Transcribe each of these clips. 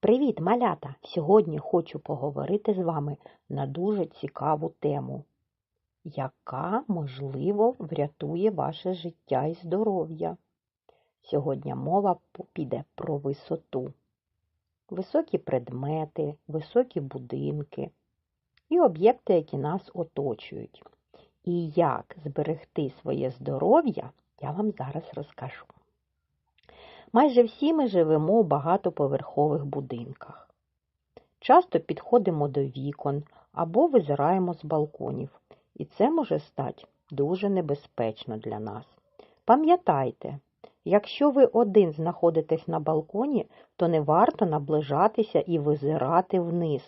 Привіт, малята! Сьогодні хочу поговорити з вами на дуже цікаву тему, яка, можливо, врятує ваше життя і здоров'я. Сьогодні мова піде про висоту. Високі предмети, високі будинки і об'єкти, які нас оточують. І як зберегти своє здоров'я, я вам зараз розкажу. Майже всі ми живемо в багатоповерхових будинках. Часто підходимо до вікон або визираємо з балконів, і це може стати дуже небезпечно для нас. Пам'ятайте, якщо ви один знаходитесь на балконі, то не варто наближатися і визирати вниз,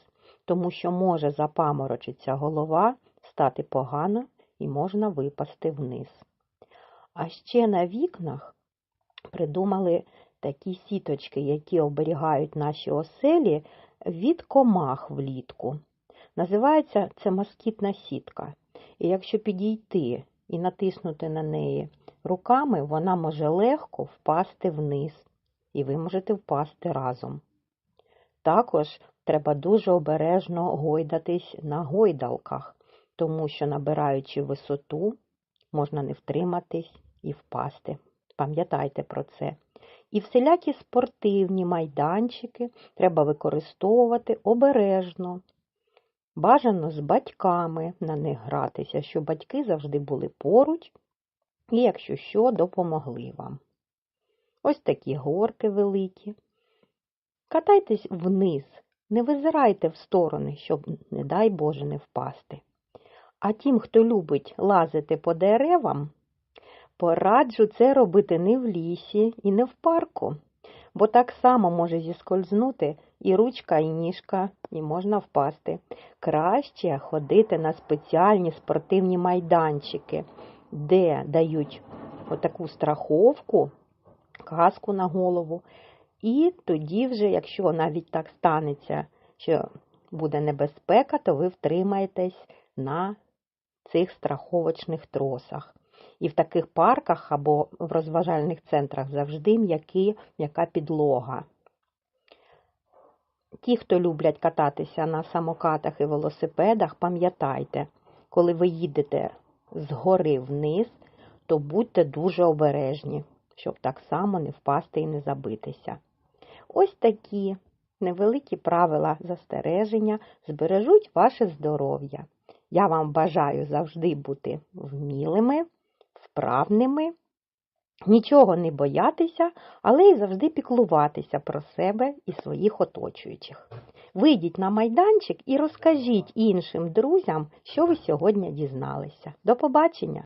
тому що може запаморочитися голова, стати погано і можна випасти вниз. А ще на вікнах придумали такі сіточки, які оберігають наші оселі від комах влітку. Називається це москітна сітка. І якщо підійти і натиснути на неї руками, вона може легко впасти вниз, і ви можете впасти разом. Також треба дуже обережно гойдатись на гойдалках, тому що, набираючи висоту, можна не втриматись і впасти. Пам'ятайте про це. І всілякі спортивні майданчики треба використовувати обережно, бажано з батьками на них гратися, щоб батьки завжди були поруч і, якщо що, допомогли вам. Ось такі горки великі. Катайтесь вниз, не визирайте в сторони, щоб, не дай Боже, не впасти. А тим, хто любить лазити по деревам, Пораджу це робити не в лісі і не в парку, бо так само може зіскользнути і ручка, і ніжка, і можна впасти. Краще ходити на спеціальні спортивні майданчики, де дають отаку страховку, каску на голову. І тоді вже, якщо навіть так станеться, що буде небезпека, то ви втримаєтесь на цих страховочних тросах. І в таких парках або в розважальних центрах завжди м'які, м'яка підлога. Ті, хто люблять кататися на самокатах і велосипедах, пам'ятайте, коли ви їдете з гори вниз, то будьте дуже обережні, щоб так само не впасти і не забитися. Ось такі невеликі правила застереження збережуть ваше здоров'я. Я вам бажаю завжди бути вмілими вправними, нічого не боятися, але й завжди піклуватися про себе і своїх оточуючих. Вийдіть на майданчик і розкажіть іншим друзям, що ви сьогодні дізналися. До побачення!